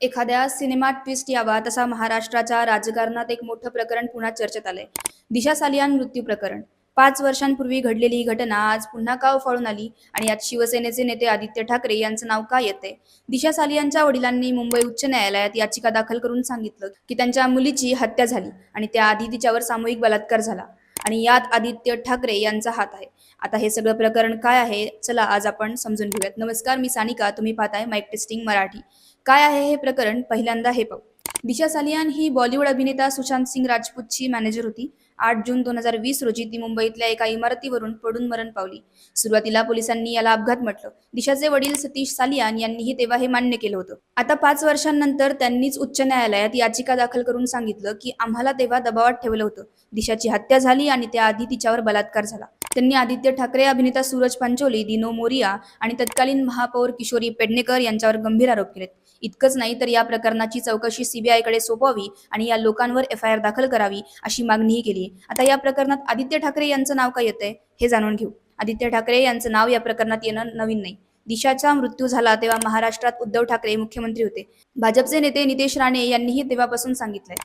एखाद्या सिनेमात ट्विस्ट यावा तसा महाराष्ट्राच्या राजकारणात एक मोठं प्रकरण पुन्हा चर्चेत आलंय. दिशा सालियान मृत्यू प्रकरण. पाच वर्षांपूर्वी घडलेली ही घटना आज पुन्हा का उफाळून आली आणि यात शिवसेनेचे नेते आदित्य ठाकरे यांचं नाव का येते दिशा सालियांच्या वडिलांनी मुंबई उच्च न्यायालयात याचिका दाखल करून सांगितलं की त्यांच्या मुलीची हत्या झाली आणि त्याआधी तिच्यावर सामूहिक बलात्कार झाला. आणि यात आदित्य ठाकरे यांचा हात आहे. आता हे सगळं प्रकरण काय आहे? चला आज आपण समजून घेऊयात. नमस्कार मी सानिका. तुम्ही पाहताय माईक टेस्टिंग मराठी. काय आहे हे प्रकरण? पहिल्यांदा हे पाहू. दिशा सालियान ही बॉलिवूड अभिनेता सुशांत सिंग राजपूतची मॅनेजर होती. आठ जून दोन हजार वीस रोजी ती मुंबईतल्या एका इमारतीवरून पडून मरण पावली. सुरुवातीला पोलिसांनी याला अपघात म्हटलं. दिशाचे वडील सतीश सालियान यांनीही तेव्हा हे मान्य केलं होतं. आता पाच वर्षांनंतर त्यांनीच उच्च न्यायालयात याचिका दाखल करून सांगितलं की आम्हाला तेव्हा दबावात ठेवलं होतं. दिशाची हत्या झाली आणि त्याआधी तिच्यावर बलात्कार झाला. त्यांनी आदित्य ठाकरे अभिनेता सूरज पांचोली दिनो मोरिया आणि तत्कालीन महापौर किशोरी पेडणेकर यांच्यावर गंभीर आरोप केलेत. इतकंच नाही तर या प्रकरणाची चौकशी सीबीआयकडे सोपवावी आणि या लोकांवर एफ आय आर दाखल करावी अशी मागणीही केली आता या प्रकरणात आदित्य ठाकरे यांचं नाव काय येतंय हे जाणून घेऊ. आदित्य ठाकरे यांचं नाव या प्रकरणात येणं नवीन नाही. दिशाचा मृत्यू झाला तेव्हा महाराष्ट्रात उद्धव ठाकरे मुख्यमंत्री होते. भाजपचे नेते नितेश राणे यांनीही तेव्हापासून सांगितलंय.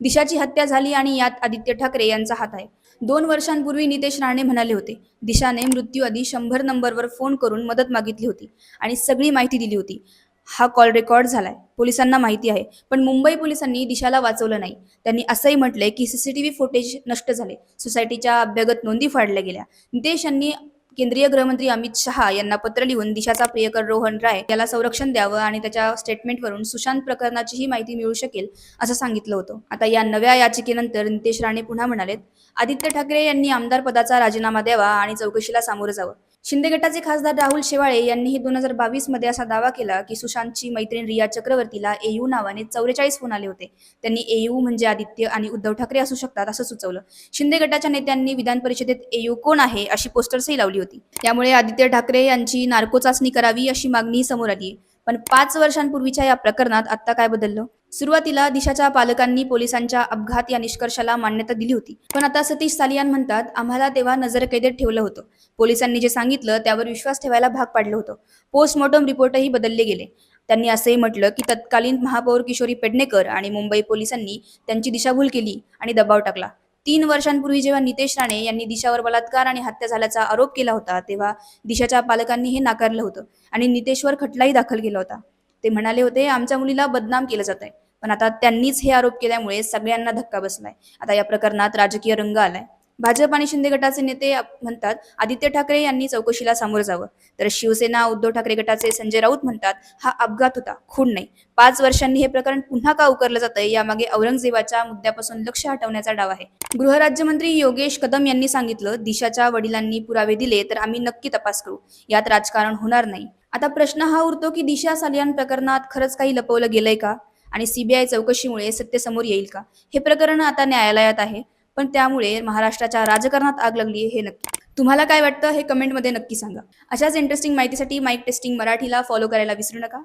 दिशाची हत्या झाली आणि यात आदित्य ठाकरे यांचा हात आहे. दोन वर्षांपूर्वी नितेश राणे म्हणाले होते दिशाने मृत्यूआधी शंभर नंबरवर फोन करून मदत मागितली होती आणि सगळी माहिती दिली होती. हा कॉल रेकॉर्ड झालाय. पोलिसांना माहिती आहे पण मुंबई पोलिसांनी दिशाला वाचवलं नाही. त्यांनी असंही म्हटलंय की सीसीटीव्ही फुटेज नष्ट झाले. सोसायटीच्या अभ्यागत नोंदी फाडल्या गेल्या. नितेश यांनी केंद्रीय गृहमंत्री अमित शहा यांना पत्र लिहून दिशाचा प्रियकर रोहन राय याला संरक्षण द्यावं आणि त्याच्या स्टेटमेंटवरून सुशांत प्रकरणाचीही माहिती मिळू शकेल असं सांगितलं होतं. आता या नव्या याचिकेनंतर नितेश राणे पुन्हा म्हणालेत आदित्य ठाकरे यांनी आमदार पदाचा राजीनामा द्यावा आणि चौकशीला सामोरं जावं. शिंदे गटाचे खासदार राहुल शेवाळे यांनीही दोन हजार बावीसमध्ये असा दावा केला की सुशांतची मैत्रीण रिया चक्रवर्तीला एयू नावाने चौवेचाळीस फोन आले होते. त्यांनी एयू म्हणजे आदित्य आणि उद्धव ठाकरे असू शकतात असं सुचवलं. शिंदे गटाच्या नेत्यांनी विधान परिषदेत एयू कोण आहे अशी पोस्टर्सही लावली होती. त्यामुळे आदित्य ठाकरे यांची नार्को चाचणी करावी अशी मागणी समोर आली पण पाच वर्षांपूर्वीच्या या प्रकरणात आता काय बदललं? सुरुवातीला दिशाच्या पालकांनी पोलिसांच्या अपघात या निष्कर्षाला मान्यता दिली होती. पण आता सतीश सालियान म्हणतात आम्हाला तेव्हा नजरकैदेत ठेवलं होतं. पोलिसांनी जे सांगितलं त्यावर विश्वास ठेवायला भाग पाडलं होतं. पोस्टमॉर्टम रिपोर्टही बदलले गेले. त्यांनी असंही म्हटलं की तत्कालीन महापौर किशोरी पेडणेकर आणि मुंबई पोलिसांनी त्यांची दिशाभूल केली आणि दबाव टाकला. तीन वर्षांपूर्वी जेव्हा नितेश राणे यांनी दिशावर बलात्कार आणि हत्या झाल्याचा आरोप केला होता तेव्हा दिशाच्या पालकांनी हे नाकारलं होतं आणि नितेशवर खटलाही दाखल केला होता. ते म्हणाले होते आमच्या मुलीला बदनाम केलं जात आहे पण आता त्यांनीच हे आरोप केल्यामुळे सगळ्यांना धक्का बसलाय. आता या प्रकरणात राजकीय रंग आलाय. भाजप आणि शिंदे गटाचे नेते म्हणतात आदित्य ठाकरे यांनी चौकशीला सामोरं जावं. तर शिवसेना उद्धव ठाकरे गटाचे संजय राऊत म्हणतात हा अपघात होता खून नाही. पाच वर्षांनी हे प्रकरण पुन्हा का उकरलं जातंय? यामागे औरंगजेबाच्या मुद्द्यापासून लक्ष हटवण्याचा डाव आहे. गृहराज्यमंत्री योगेश कदम यांनी सांगितलं दिशाच्या वडिलांनी पुरावे दिले तर आम्ही नक्की तपास करू. यात राजकारण होणार नाही. आता प्रश्न हा उरतो की दिशा सालियान प्रकरणात खरंच काही लपवलं गेलंय का? आणि सीबीआय चौकशीमुळे सत्य समोर येईल का? हे प्रकरण आता न्यायालयात आहे. पण त्यामुळे महाराष्ट्राच्या राजकारणात आग लागली हे नक्की. तुम्हाला काय वाटतं हे कमेंटमध्ये नक्की सांगा. अशाच इंटरेस्टिंग माहितीसाठी माईक टेस्टिंग मराठीला फॉलो करायला विसरू नका.